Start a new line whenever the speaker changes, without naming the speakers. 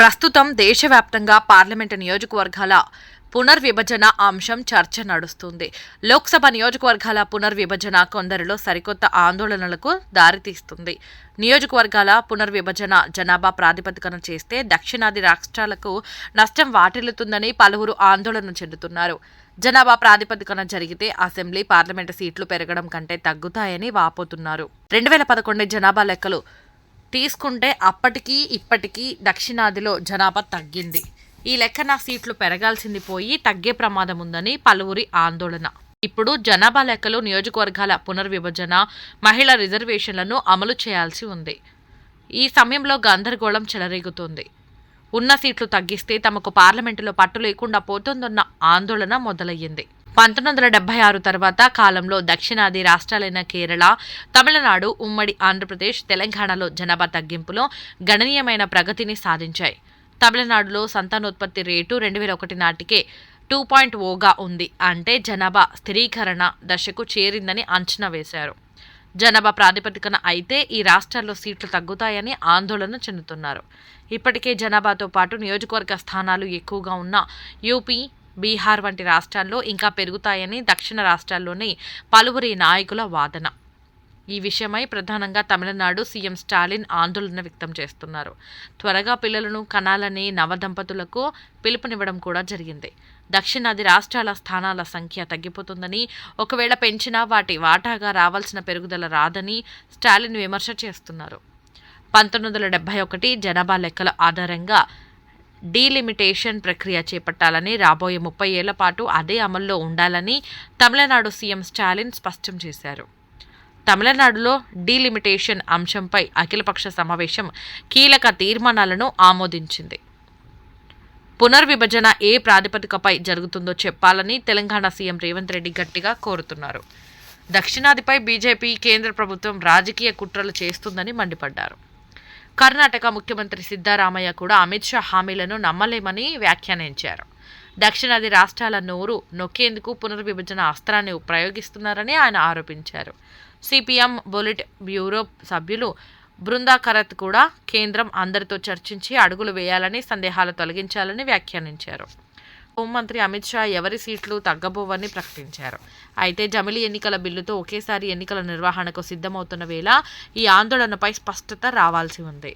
ప్రస్తుతం దేశవ్యాప్తంగా పార్లమెంటు నియోజకవర్గాల పునర్విభజన అంశం చర్చ నడుస్తుంది. లోక్సభ నియోజకవర్గాల పునర్విభజన కొందరిలో సరికొత్త ఆందోళనలకు దారితీస్తుంది. నియోజకవర్గాల పునర్విభజన జనాభా ప్రాతిపదికన చేస్తే దక్షిణాది రాష్ట్రాలకు నష్టం వాటిల్లుతుందని పలువురు ఆందోళన చెందుతున్నారు. జనాభా ప్రాతిపదికన జరిగితే అసెంబ్లీ పార్లమెంటు సీట్లు పెరగడం కంటే తగ్గుతాయని వాపోతున్నారు. రెండు వేల పదకొండు జనాభా లెక్కలు తీసుకుంటే అప్పటికీ ఇప్పటికీ దక్షిణాదిలో జనాభా తగ్గింది. ఈ లెక్కన సీట్లు పెరగాల్సింది పోయి తగ్గే ప్రమాదం ఉందని పలువురి ఆందోళన. ఇప్పుడు జనాభా లెక్కలు నియోజకవర్గాల పునర్విభజన మహిళా రిజర్వేషన్లను అమలు చేయాల్సి ఉంది. ఈ సమయంలో గందరగోళం చెలరేగుతుంది. ఉన్న సీట్లు తగ్గిస్తే తమకు పార్లమెంటులో పట్టు లేకుండా పోతుందన్న ఆందోళన మొదలయ్యింది. పంతొమ్మిది వందల డెబ్బై ఆరు తర్వాత కాలంలో దక్షిణాది రాష్ట్రాలైన కేరళ తమిళనాడు ఉమ్మడి ఆంధ్రప్రదేశ్ తెలంగాణలో జనాభా తగ్గింపులో గణనీయమైన ప్రగతిని సాధించాయి. తమిళనాడులో సంతానోత్పత్తి రేటు రెండు వేల ఒకటి నాటికే టూ పాయింట్ ఓగా ఉంది అంటే జనాభా స్థిరీకరణ దశకు చేరిందని అంచనా వేశారు. జనాభా ప్రాతిపదికన అయితే ఈ రాష్ట్రాల్లో సీట్లు తగ్గుతాయని ఆందోళన చెందుతున్నారు. ఇప్పటికే జనాభాతో పాటు నియోజకవర్గ స్థానాలు ఎక్కువగా ఉన్న యూపీ బీహార్ వంటి రాష్ట్రాల్లో ఇంకా పెరుగుతాయని దక్షిణ రాష్ట్రాల్లోని పలువురి నాయకుల వాదన. ఈ విషయమై ప్రధానంగా తమిళనాడు సీఎం స్టాలిన్ ఆందోళన వ్యక్తం చేస్తున్నారు. త్వరగా పిల్లలను కనాలని నవదంపతులకు పిలుపునివ్వడం కూడా జరిగింది. దక్షిణాది రాష్ట్రాల స్థానాల సంఖ్య తగ్గిపోతుందని ఒకవేళ పెంచినా వాటి వాటాగా రావాల్సిన పెరుగుదల రాదని స్టాలిన్ విమర్శ చేస్తున్నారు. పంతొమ్మిది వందల డెబ్బై ఒకటి జనాభా లెక్కల ఆధారంగా డీలిమిటేషన్ ప్రక్రియ చేపట్టాలని రాబోయే ముప్పై ఏళ్ళ పాటు అదే అమల్లో ఉండాలని తమిళనాడు సీఎం స్టాలిన్ స్పష్టం చేశారు. తమిళనాడులో డీలిమిటేషన్ అంశంపై అఖిలపక్ష సమావేశం కీలక తీర్మానాలను ఆమోదించింది. పునర్విభజన ఏ ప్రాతిపదికపై జరుగుతుందో చెప్పాలని తెలంగాణ సీఎం రేవంత్ రెడ్డి గట్టిగా కోరుతున్నారు. దక్షిణాదిపై బీజేపీ కేంద్ర ప్రభుత్వం రాజకీయ కుట్రలు చేస్తుందని మండిపడ్డారు. కర్ణాటక ముఖ్యమంత్రి సిద్ధారామయ్య కూడా అమిత్ షా హామీలను నమ్మలేమని వ్యాఖ్యానించారు. దక్షిణాది రాష్ట్రాల నోరు నొక్కేందుకు పునర్విభజన అస్త్రాన్ని ప్రయోగిస్తున్నారని ఆయన ఆరోపించారు. సిపిఎం బులెట్ బ్యూరో సభ్యులు బృందా కరత్ కూడా కేంద్రం అందరితో చర్చించి అడుగులు వేయాలని సందేహాలు తొలగించాలని వ్యాఖ్యానించారు. హోంమంత్రి అమిత్ షా ఎవరి సీట్లు తగ్గబోవని ప్రకటించారు. అయితే జమిలి ఎన్నికల బిల్లుతో ఒకేసారి ఎన్నికల నిర్వహణకు సిద్ధమవుతున్న వేళ ఈ ఆందోళనపై స్పష్టత రావాల్సి ఉంది.